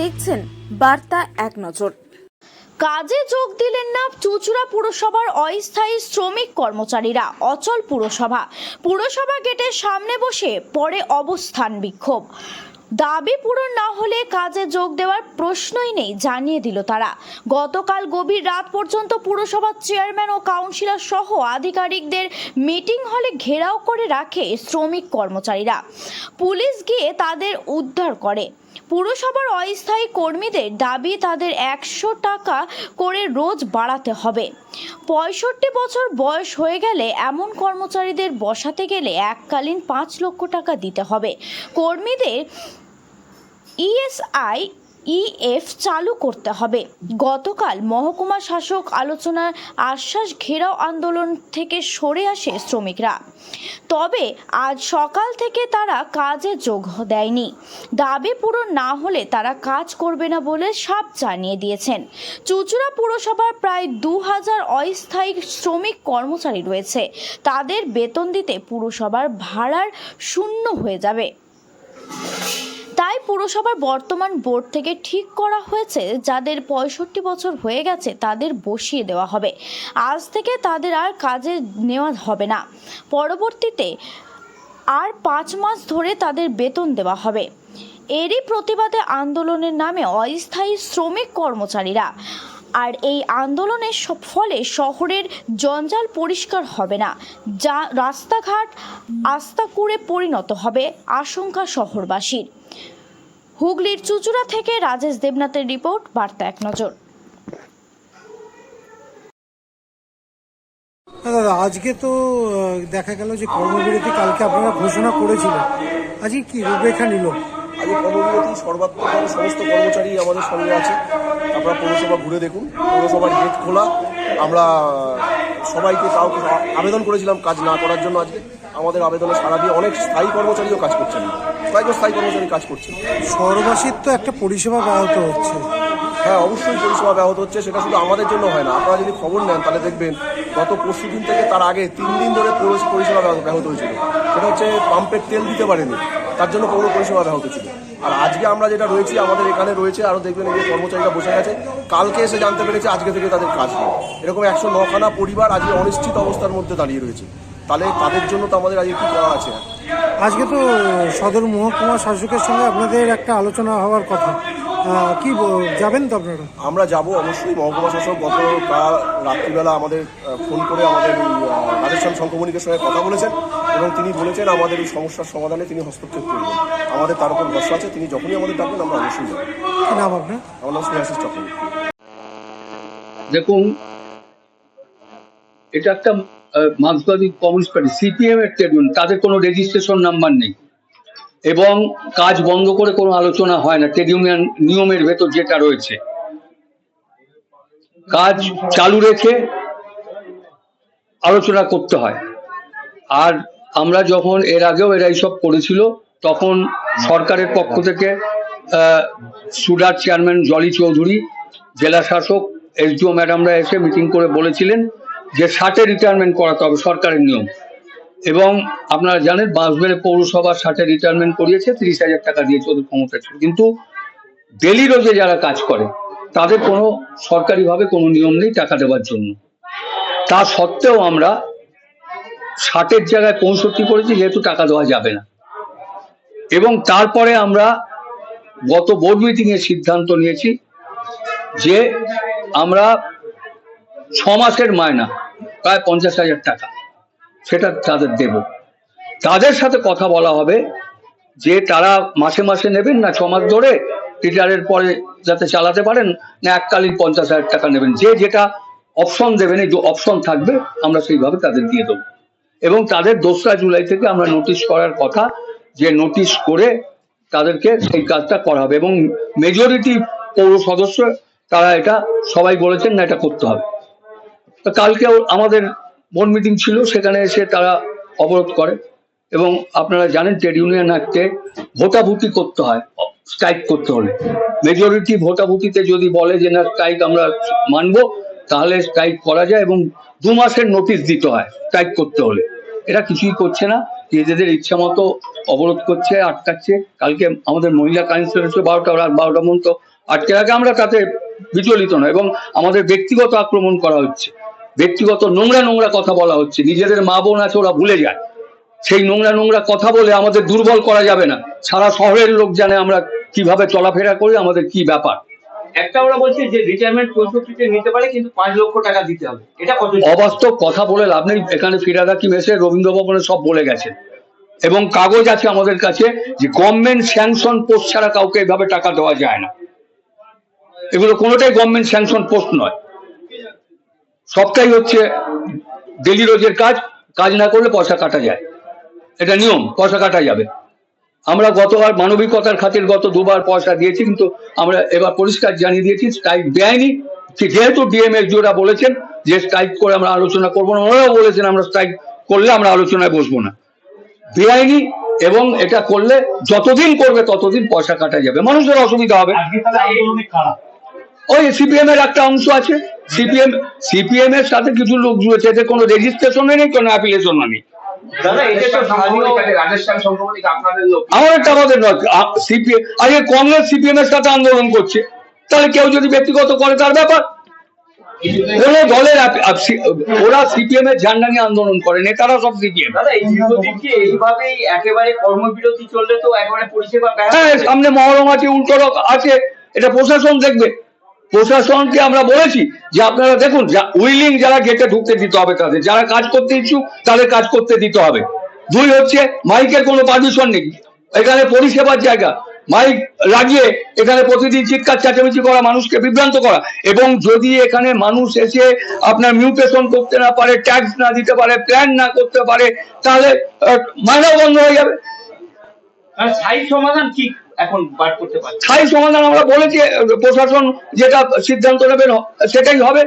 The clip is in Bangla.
দেখছেন বার্তা এক নজর। কাজে যোগ দিলেন না চুচুড়া পুরসভার অস্থায়ী শ্রমিক কর্মচারীরা, অচল পুরসভা। পুরসভা গেটের সামনে বসে পরে অবস্থান বিক্ষোভ। দাবি পূরণ না হলে কাজে যোগ দেওয়ার প্রশ্নই নেই জানিয়ে দিল তারা। গতকাল গভীর রাত পর্যন্ত পুরসভার চেয়ারম্যান ও কাউন্সিলর সহ আধিকারিকদের মিটিং হলে ঘেরাও করে রাখে শ্রমিক কর্মচারীরা। পুলিশ গিয়ে তাদের উদ্ধার করে। পুরসভার অস্থায়ী কর্মীদের দাবি তাদের একশো টাকা করে রোজ বাড়াতে হবে। পঁয়ষট্টি বছর বয়স হয়ে গেলে এমন কর্মচারীদের বসাতে গেলে এককালীন পাঁচ লক্ষ টাকা দিতে হবে। কর্মীদের ইএসআই ইএফ চালু করতে হবে। গতকাল মহকুমা শাসক আলোচনার আশ্বাস ঘেরাও আন্দোলন থেকে সরে আসে শ্রমিকরা। তবে আজ সকাল থেকে তারা কাজে যোগ দেয়নি। দাবি পূরণ না হলে তারা কাজ করবে না বলে সাপ জানিয়ে দিয়েছেন। চুচুড়া পুরসভার প্রায় দু হাজার অস্থায়ী শ্রমিক কর্মচারী রয়েছে। তাদের বেতন দিতে পুরসভার ভাড়ার শূন্য হয়ে যাবে। তাই পুরসভার বর্তমান বোর্ড থেকে ঠিক করা হয়েছে যাদের পঁয়ষট্টি বছর হয়ে গেছে তাদের বসিয়ে দেওয়া হবে। আজ থেকে তাদের আর কাজে নেওয়া হবে না। পরবর্তীতে আর পাঁচ মাস ধরে তাদের বেতন দেওয়া হবে। এরই প্রতিবাদে আন্দোলনের নামে অস্থায়ী শ্রমিক কর্মচারীরা আর এই আন্দোলনের ফলে শহরের জঞ্জাল পরিষ্কার হবে না, যা রাস্তাঘাট আস্তাকুড়ে পরিণত হবে আশঙ্কা শহরবাসীর। হুগলির চুচুড়া থেকে রাজেশ দেবনাথের রিপোর্ট, বার্তা এক নজর। দাদা, আজকে তো দেখা গেল যে কর্মবিরতি কালকে আপনারা ঘোষণা করেছিলেন। আজকে কি রূপরেখা নিল? আজকে কর্মবিরতি সর্বাত্মকভাবে সমস্ত কর্মচারী আমাদের সঙ্গে আছে। আপনারা পৌরসভা ঘুরে দেখুন পৌরসভার গেট খোলা। আমরা সবাইকে কাউকে আবেদন করেছিলাম কাজ না করার জন্য আজকে। আমাদের আবেদনে সারা দিয়ে অনেক স্থায়ী কর্মচারীও কাজ করছেন কয়েকজন স্থায়ী কর্মচারী কাজ করছেন। শহরবাসীর তো একটা পরিষেবা ব্যাহত হচ্ছে। হ্যাঁ অবশ্যই পরিষেবা ব্যাহত হচ্ছে সেটা শুধু আমাদের জন্য হয় না। আপনারা যদি খবর নেন তাহলে দেখবেন গত পরশু দিন থেকে তার আগে তিন দিন ধরে পৌর পরিষেবা ব্যাহত হয়েছিল। সেটা হচ্ছে পাম্পের তেল দিতে পারেনি। তার জন্য পৌর পরিষেবা ব্যাহত ছিল। আর আজকে আমরা যেটা রয়েছি, আমাদের এখানে রয়েছে আরও দেখবেন এই কর্মচারীরা বসে গেছে কালকে এসে জানতে পেরেছে আজকে থেকে তাদের কাজ নেই। এরকম একশো নখানা পরিবার আজকে অনিশ্চিত অবস্থার মধ্যে দাঁড়িয়ে রয়েছে। তাহলে তাদের জন্য তো আমাদের আজকে কী করা আছে? আজকে তো সদর মহকুমা শাসকের সঙ্গে আপনাদের একটা আলোচনা হওয়ার কথা। কি যাবেন তো আপনারা? আমরা যাব অবশ্যই মহকুমা শাসক গতকাল রাত্রিবেলা আমাদের ফোন করে আমাদের রাজস্থান সংক্রমণিকের সঙ্গে কথা বলেছেন এবং তিনি বলেছেন আমাদের এই সমস্যার সমাধানে তিনি হস্তক্ষেপ করবেন। আমাদের তার উপর ভরসা আছে তিনি যখনই আমাদের ডাকবেন আমরা অবশ্যই যাব। কি নাম আপনার? আমার নাম স্নেহাশিস চক্রবর্তী। দেখুন এটা একটা মার্ক্সবাদী কমিউনিস্ট পার্টি সিপিএম এর ইউনিয়ন তাদের কোনো রেজিস্ট্রেশন নাম্বার নেই। এবং কাজ বন্ধ করে কোনো আলোচনা হয় না, ট্রেড ইউনিয়ন নিয়মের ভেতর যেটা রয়েছে। কাজ চালু রেখে আলোচনা করতে হয়। আর আমরা যখন এর আগেও এরা এইসব করেছিল, তখন সরকারের পক্ষ থেকে সুডার চেয়ারম্যান জলি চৌধুরী, জেলা শাসক, এসডিও ম্যাডামরা এসে মিটিং করে বলেছিলেন যে ষাটে রিটায়ারমেন্ট করাতে হবে সরকারের নিয়ম। এবং আপনারা জানেন বাঁশবেড়ে পৌরসভার ষাটে রিটায়ারমেন্ট করিয়েছে, তিরিশ হাজার টাকা দিয়েছে ওদের ক্ষমতা ছিল। কিন্তু ডেলি রোজে যারা কাজ করে, তাদের কোনো সরকারিভাবে কোনো নিয়ম নেই টাকা দেওয়ার জন্য। তা সত্ত্বেও আমরা ষাটের জায়গায় পঁয়ষট্টি করেছি, যেহেতু টাকা দেওয়া যাবে না। এবং তারপরে আমরা গত বোর্ড মিটিং এ সিদ্ধান্ত নিয়েছি যে আমরা ছ মাসের মায়না প্রায় পঞ্চাশ হাজার টাকা। সেটা তাদের দেব। তাদের সাথে কথা বলা হবে, যে তারা মাসে মাসে নেবেন না, ছ মাস ধরে রিটায়ারের পরে যাতে চালাতে পারেন, না এককালীন পঞ্চাশ হাজার টাকা নেবেন। যে যেটা অপশন দেবেন, এই অপশন থাকবে, আমরা সেইভাবে তাদের দিয়ে দেবো। এবং তাদের দোসরা জুলাই থেকে আমরা নোটিশ করার কথা, যে নোটিশ করে তাদেরকে সেই কাজটা করা হবে। এবং মেজরিটি পৌর সদস্য, তারা এটা সবাই বলেছেন না, এটা করতে হবে। তো কালকেও আমাদের বোর্ড মিটিং ছিল, সেখানে এসে তারা অবরোধ করে। এবং আপনারা জানেন ট্রেড ইউনিয়ন অ্যাক্টে ভোটাভুটি করতে হয় স্ট্রাইক করতে হলে। মেজরিটি ভোটাভুটিতে যদি বলে যে, না স্ট্রাইক আমরা মানবো, তাহলে স্ট্রাইক করা যায় এবং দু মাসের নোটিশ দিতে হয় স্ট্রাইক করতে হলে। এরা কিছুই করছে না, নিজেদের ইচ্ছা মতো অবরোধ করছে, আটকাচ্ছে। কালকে আমাদের মহিলা কাউন্সিলর বারোটা, রাত বারোটা পর্যন্ত আটকে রাখে। আমরা তাতে বিচলিত নয় এবং আমাদের ব্যক্তিগত আক্রমণ করা হচ্ছে। ব্যক্তিগত নোংরা নোংরা কথা বলা হচ্ছে। নিজেদের মা বোন আছে ওরা ভুলে যায়। সেই নোংরা নোংরা কথা বলে আমাদের দুর্বল করা যাবে না। সারা শহরের লোক জানে আমরা কীভাবে চলাফেরা করি আমাদের কি ব্যাপার। একটা ওরা বলছে যে রিটায়ারমেন্ট পঁয়ষট্টিতে নিতে পারে কিন্তু পাঁচ লক্ষ টাকা দিতে হবে। এটা কত অবাস্তব কথা বলে লাভ নেই। এখানে ফিরাদ হাকিম এসে রবীন্দ্র ভবনে সব বলে গেছে। এবং কাগজ আছে আমাদের কাছে যে গভর্নমেন্ট স্যাংশন পোস্ট ছাড়া কাউকে এভাবে টাকা দেওয়া যায় না। এগুলো কোনোটাই গভর্নমেন্ট স্যাংশন পোস্ট নয়। সবটাই হচ্ছে ডেলি রোজের কাজ কাজ না করলে পয়সা কাটা যায়। এটা নিয়ম পয়সা কাটা যাবে। আমরা গতবার মানবিকতার খাতির গত দুবার পয়সা দিয়েছি কিন্তু আমরা এবার পরিষ্কার জানিয়ে দিয়েছি স্ট্রাইক দেয়নি। যেহেতু ডিএমএসজিওরা বলেছেন যে স্ট্রাইক করে আমরা আলোচনা করব না ওনারাও বলেছেন আমরা স্ট্রাইক করলে আমরা আলোচনায় বসবো না। বেআইনি এবং এটা করলে যতদিন করবে ততদিন পয়সা কাটা যাবে। মানুষের অসুবিধা হবে। ওই সিপিএম এর একটা অংশ আছে। সিপিএম সিপিএম এর সাথে কিছু লোক জুড়েছে এতে কোনো রেজিস্ট্রেশন নেই কোনো অ্যাপ্লিকেশন নেই। আমাদের নয় সিপিএম আজকে কংগ্রেস সিপিএম এর সাথে আন্দোলন করছে। তাহলে কেউ যদি ব্যক্তিগত করে তার ব্যাপার। কোন দলের ওরা সিপিএম এর ঝান্ডা নিয়ে আন্দোলন করে নেতারা সব সিপিএম কর্মবিরতি চললে তো একেবারে পরিষেবা হ্যাঁ সামনে মহরম আছে উল্টো আছে এটা প্রশাসন দেখবে। প্রশাসনকে আমরা বলেছি যে আপনারা দেখুন উইলিং যারা গেটে ঢুকতে দিতে হবে তাদের, যারা কাজ করতে ইচ্ছুক তাদের কাজ করতে দিতে হবে। দুই হচ্ছে, মাইকের কোনো পারমিশন নেই। এখানে পরিষেবার জায়গা। মাইক লাগিয়ে এখানে প্রতিদিন চিৎকার, চেঁচামেচি করা, মানুষকে বিভ্রান্ত করা। এবং যদি এখানে মানুষ এসে আপনার মিউটেশন করতে না পারে ট্যাক্স না দিতে পারে প্ল্যান না করতে পারে, তাহলে মাইনাও বন্ধ হয়ে যাবে। সমাধান কি? এখন করতে পারছি স্থায়ী সমাধান আমরা বলেছি প্রশাসন যেটা সিদ্ধান্ত নেবেন সেটাই হবে।